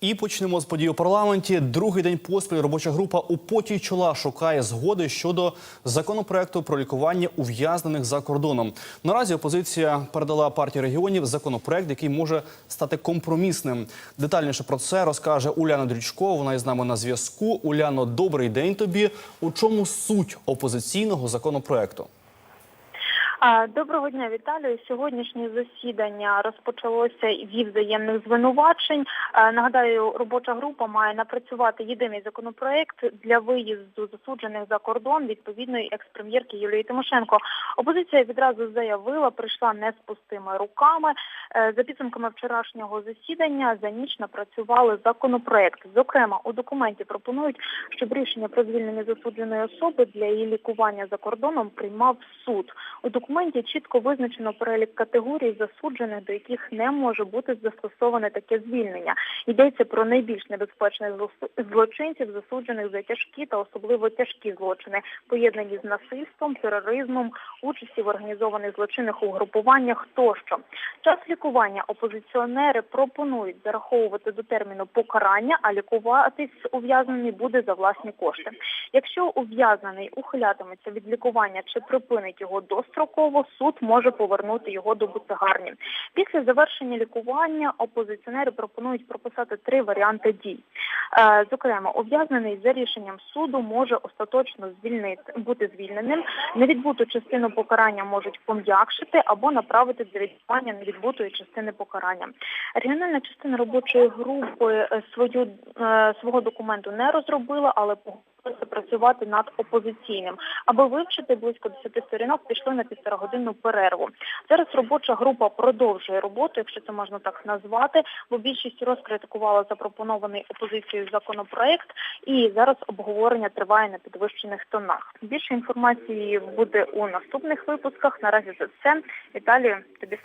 І почнемо з подій у парламенті. Другий день поспіль робоча група у поті чола шукає згоди щодо законопроекту про лікування ув'язнених за кордоном. Наразі опозиція передала партії регіонів законопроект, який може стати компромісним. Детальніше про це розкаже Уляна Дрючко. Вона із нами на зв'язку. Уляно, добрий день тобі. У чому суть опозиційного законопроекту? Доброго дня, Віталію. Сьогоднішнє засідання розпочалося від взаємних звинувачень. Нагадаю, робоча група має напрацювати єдиний законопроект для виїзду засуджених за кордон відповідної екс-прем'єрки Юлії Тимошенко. Опозиція відразу заявила, прийшла не з пустими руками. Е, За підсумками вчорашнього засідання за ніч напрацювали законопроект. Зокрема, у документі пропонують, щоб рішення про звільнення засудженої особи для її лікування за кордоном приймав суд. У документі чітко визначено перелік категорій засуджених, до яких не може бути застосоване таке звільнення. Йдеться про найбільш небезпечних злочинців, засуджених за тяжкі та особливо тяжкі злочини, поєднані з насильством, тероризмом, участі в організованих злочинних угрупуваннях тощо. Час лікування опозиціонери пропонують зараховувати до терміну покарання, а лікуватись ув'язнений буде за власні кошти. Якщо ув'язнений ухилятиметься від лікування чи припинить його достроково, суд може повернути його до буцегарні. Після завершення лікування опозиціонери пропонують прописати три варіанти дій. Е, Зокрема, ув'язнений за рішенням суду може остаточно звільнити бути звільненим. Невідбуту частину покарання можуть пом'якшити або направити для відбування невідбутої частини покарання. Регіональна частина робочої групи е, свою е, свого документу не розробила, але погодилася працювати над опозиційним. Аби вивчити близько 10 сторінок, пішли на півторагодинну перерву. Зараз робоча група продовжує роботу, якщо це можна так назвати, бо більшість розкритикувала запропонований опозицією законопроект, і зараз обговорення триває на підвищених тонах. Більше інформації буде у наступних випусках. Наразі це все. Віталію, тобі